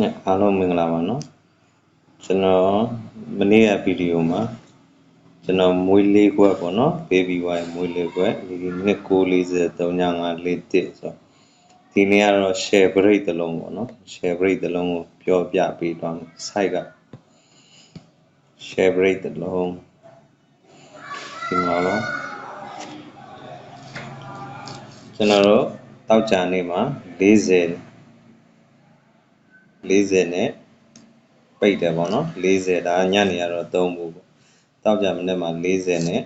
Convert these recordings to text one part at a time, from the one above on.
နဲ့အားလုံးမင်္ဂလာပါနော်ကျွန်တော်မနေ့ကဗီဒီယိုမှာကျွန်တော်မွေးလေးခွက်ပေါ့နော် baby boy မွေးလေးခွက်ဒီနှစ်943ည5လေးတစ်ဆိုတော့ဒီနေ့ကတော့ share break တစ်လုံးပေါ့နော် share break တစ်လုံးကိုပြောပြပေးသွားမယ် site က share break တစ်လုံးဒီမှာပါကျွန်တော်တို့တောက်ကြနေမှာ40 40နဲ့ပိတ်တယ်ပေါ့နော်40ဒါညနေရတော့3ဘူးပေါ့တောက်ကြမနေ့မှာ40နဲ့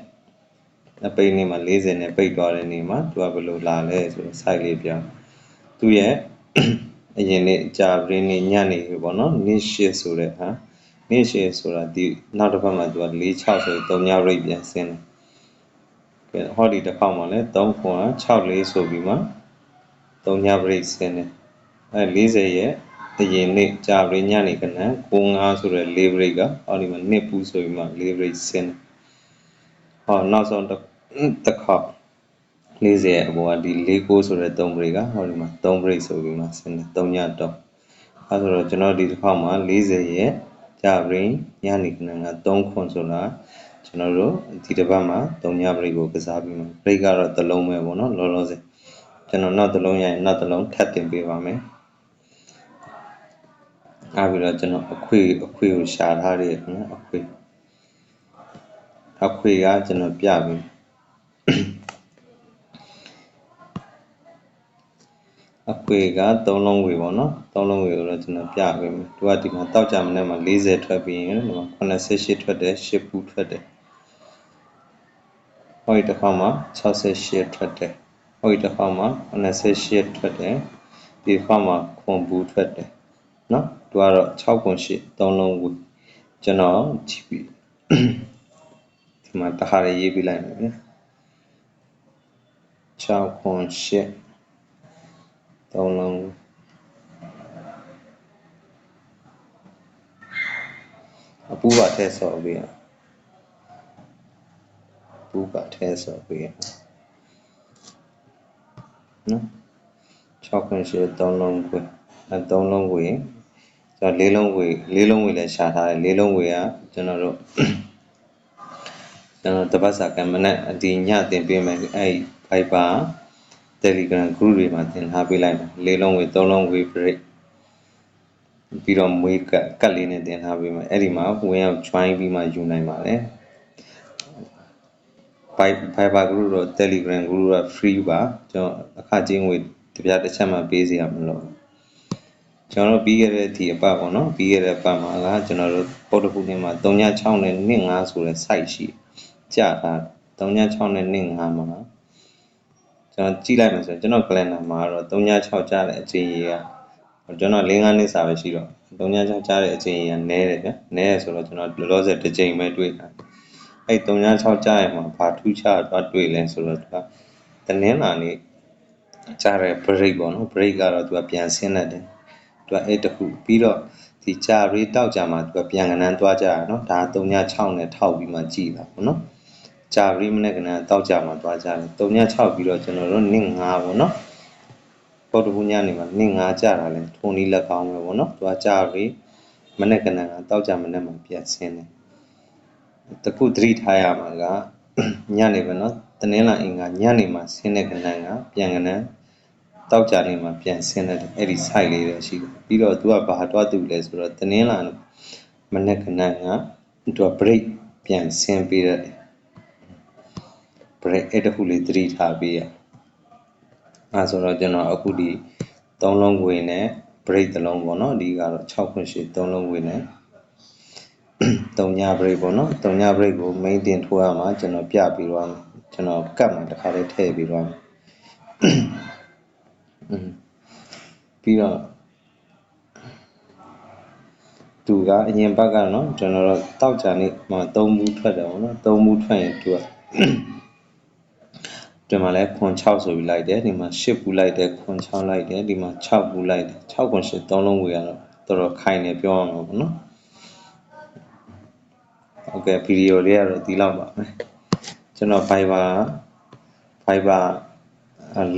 အပိတ်နေ့မှာ40နဲ့ပိတ်သွားတဲ့နေ့မှာသူကဘယ်လိုလာလဲဆိုတော့ site လေးပြောသူရဲ့အရင်နေ့ကြာပရင်းနေ့ညနေပေါ့နော်နေ့ရှစ်ဆိုတဲ့ဟာနေ့ရှစ်ဆိုတာဒီနောက်တစ်ဖက်မှာသူက46ဆို3ညရိတ်ပြန်ဆင်းတယ်ကဲဟောဒီတစ်ခေါက်မှာလဲ3ခွန်64ဆိုပြီးမှ3ညရိတ်ဆင်းတယ်အဲ40ရဲ့ အရင်နေ့ကြာပရင်းညနေကနန်း95ဆိုတဲ့၄ break ကဟောဒီမှာနှစ်ပူးဆိုပြီးမှ၄ break ဆင်းတယ်ဟောနောက်ဆုံးတစ်ခေါက်40ရဲ့အပေါ်ကဒီ49ဆိုတဲ့3 break ကဟောဒီမှာ3 break ဆိုပြီးမှဆင်းတယ်3ညတော့အဲဆိုတော့ကျွန်တော်ဒီတစ်ခေါက်မှာ40ရဲ့ကြာပရင်းညနေကနန်းက3ခွန်ဆိုတာကျွန်တော်တို့ဒီတစ်ပတ်မှာ3ည break ကိုကစားပြီးမှ break ကတော့တစ်လုံးပဲပေါ့နော်လောလောဆယ်ကျွန်တော်နောက်တစ်လုံးရရင်နောက်တစ်လုံးထပ်တင်ပေးပါမယ် အားပြီးတော့ကျွန်တော်အခွေအခွေကိုရှာထားတယ်နော်အခွေအခွေကကျွန်တော်ပြပြီအခွေက3လုံးဝေပေါ့နော်3လုံးဝေကိုတော့ကျွန်တော်ပြပေးမယ်သူကဒီမှာတောက်ကြမနဲ့မှာ40ထွက်ပြီးရင်ဒီမှာ88ထွက်တယ်10ပူထွက်တယ်ဟောဒီတစ်ခါမှာ68ထွက်တယ်ဟောဒီတစ်ခါမှာ88ထွက်တယ်ဒီတစ်ခါမှာခွန်ပူထွက်တယ်နော် သူကတော့6ခွန်8 3လုံးဝကျွန်တော်ကြည့်ပြီးဒီမှာတခါလေးရေးပြလိုက်မယ်ဗျာ6ခွန်8 3လုံးအပူပါထဲဆော်ပြီးရပူပါထဲဆော်ပြီးရနော်6ခွန်8 3လုံးကိုအဲ3လုံးကိုရင် ကျွန်တော်လေးလုံးဝေလေးလုံးဝေလည်းရှာထားတယ်လေးလုံးဝေကကျွန်တော်တို့ကျွန်တော်တပတ်စာကံမနဲ့ဒီညတင်ပေးမယ်အဲ့ Viber Telegram group တွေမှာတင်ထားပေးလိုက်မယ်လေးလုံးဝေသုံးလုံးဝေ break ပြီးတော့မွေးကတ်ကတ်လေးနဲ့တင်ထားပေးမယ်အဲ့ဒီမှာဝင်ရောက် join ပြီးမှယူနိုင်ပါတယ် Viber group တော့ Telegram group တော့ free ပါကျွန်တော်အခချင်းငွေတပြားတစ်ချက်မှပေးစီရမလို့ ကျွန်တော်တို့ပြီးခဲ့တဲ့အထိအပတ်ပေါ့နော်ပြီးခဲ့တဲ့အပတ်မှာကကျွန်တော်တို့ပေါ်တပူနေမှာ36နဲ့25ဆိုတဲ့ site ရှိကြာတာ36နဲ့25မှာကျွန်တော်ကြည့်လိုက်မယ်ဆိုရင်ကျွန်တော် calendar မှာတော့36ကြာတဲ့အချိန်ကြီးကကျွန်တော်၄၅နှစ်စာပဲရှိတော့36ကြာတဲ့အချိန်ကြီးကနည်းတယ်ဗျနည်းရဆိုတော့ကျွန်တော်လောလောဆယ်တစ်ချိန်ပဲတွေ့တာအဲ့36ကြာရမှာဘာထူးခြားတော့တွေ့လဲဆိုတော့သူကတနင်္လာနေ့ကြားတဲ့ break ပေါ့နော် break ကတော့သူကပြန်ဆင်းနေတယ် သူကအဲ့တခုပြီးတော့ဒီကြာရေးတောက်ကြမှာသူကပြန်ကနန်းသွားကြရနော်ဒါ36နဲ့ထောက်ပြီးမှကြည်တာပေါ့နော်ကြာရေးမနေ့ကနန်းတောက်ကြမှာသွားကြတယ်36ပြီးတော့ကျွန်တော်တို့နင့်9ပေါ့နော်ပေါ်တူညနေမှာနင့်9ကြာတာလဲထုံနီးလက်ကောင်းပဲပေါ့နော်သူကကြာရေးမနေ့ကနန်းကတောက်ကြမနေ့မှာပြန်ဆင်းတယ်တခုသတိထားရမှာကညနေပဲနော်တနင်္လာအင်္ဂါညနေမှာဆင်းတဲ့ကနန်းကပြန်ကနန်း တောက်ကြနေမှာပြန်ဆင်းတဲ့အဲ့ဒီ site လေးတွေရှိတယ်ပြီးတော့သူကဘာတွားတူလဲဆိုတော့တင်းလာမနေ့ကနန်းကသူက break ပြန်ဆင်းပြီးတဲ့ break အဲ့တခုလေးသတိထားပေးရအဲဆိုတော့ကျွန်တော်အခုဒီ3လုံးဝင်နဲ့ break တစ်လုံးပေါ့နော်ဒီကတော့6ခွင့်ရှိ3လုံးဝင်နဲ့3ည break ပေါ့နော်3ည break ကို main တင်ထိုးရမှာကျွန်တော်ပြပြီးတော့ကျွန်တော်ကတ်မှာတစ်ခါလေးထည့်ပြီးတော့ ပြီးတော့သူကအရင်ဘက်ကနော်ကျွန်တော်တို့တောက်ကြနေမှာ3ဘူးထွက်တယ်ပေါ့နော်3ဘူးထွက်ရင်သူကဒီမှာလဲခွန်6ဆိုပြီးလိုက်တယ်ဒီမှာ10ဘူးလိုက်တယ်ခွန်6လိုက်တယ်ဒီမှာ6ဘူးလိုက်တယ်6ခွန်10 3လုံးဝေရတော့တော်တော်ခိုင်နေပြောရမှာပေါ့နော်ဟုတ်ကဲ့ဗီဒီယိုလေးကတော့ဒီလောက်ပါပဲကျွန်တော် Viber Viber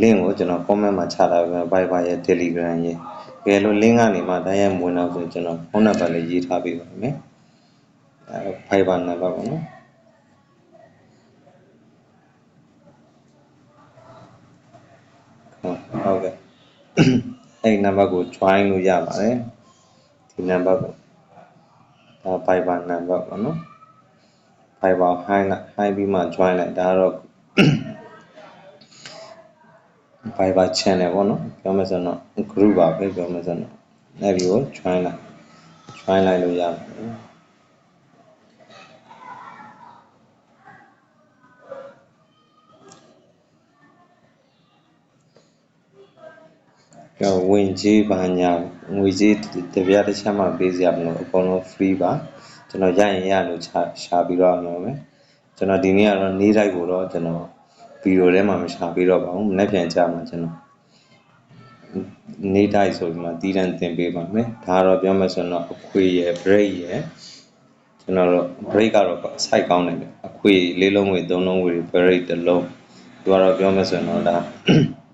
link ကိုကျွန်တော် comment မှာချထားပေးမယ် Viber ရဲ့ Telegram ရဲ့ကယ်လို့ link ကနေမှတိုင်းရိုက်ဝင်တော့ဆိုရင်ကျွန်တော်ဖုန်းနံပါတ်လေးရေးထားပေးပါမယ်အဲ Viber နံပါတ်ပေါ့နော်ဟုတ်ဟုတ်ကဲ့အဲ့ဒီနံပါတ်ကို join လို့ရပါတယ်ဒီနံပါတ်ကိုဒါ Viber နံပါတ်ပေါ့နော် Viber high လိုက် high ပြီးမှ join လိုက်ဒါကတော့ Viber channel ပေါ့နော်ပြောမယ်ဆိုတော့ group ပါပဲပြောမယ်ဆိုတော့အဲ့ဒီကို join လိုက် join လိုက်လို့ရပါတယ်ကျော်ဝင်ကြီးပါညာငွေကြီးတပြားတစ်ချက်မှပေးစရာမလိုအကုန်လုံး free ပါကျွန်တော်ရရင်ရလို့ရှာရှာပြီးတော့အောင်မယ်ကျွန်တော်ဒီနေ့ကတော့နေ့တိုင်းကိုတော့ကျွန်တော် ဗီဒီယိုထဲမှာမရှာပြီးတော့ပါဘူးမနေ့ပြန်ကြမှာကျွန်တော်နေ့တိုင်းဆိုပြီးမှတီးတန်းတင်ပေးပါမယ်ဒါကတော့ပြောမှဆိုတော့အခွေရယ် break ရယ်ကျွန်တော်တို့ break ကတော့ site ကောင်းတယ်လေအခွေလေးလုံးဝေသုံးလုံးဝေ break တစ်လုံးသူကတော့ပြောမှဆိုတော့ဒါ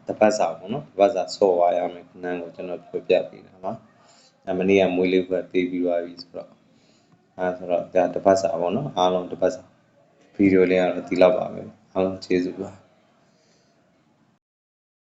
တပတ်စာပေါ့နော်တပတ်စာဆော့သွားရမယ်ခဏကိုကျွန်တော်ပြောပြပေးတာပါအမနေ့ကမွေးလေးဖွဲ့ပေးပြီးသွားပြီဆိုတော့အဲဆိုတော့ဒါတပတ်စာပေါ့နော်အားလုံးတပတ်စာဗီဒီယိုလေးကတော့ဒီလောက်ပါပဲ အားလုံးကျေးဇူးပါ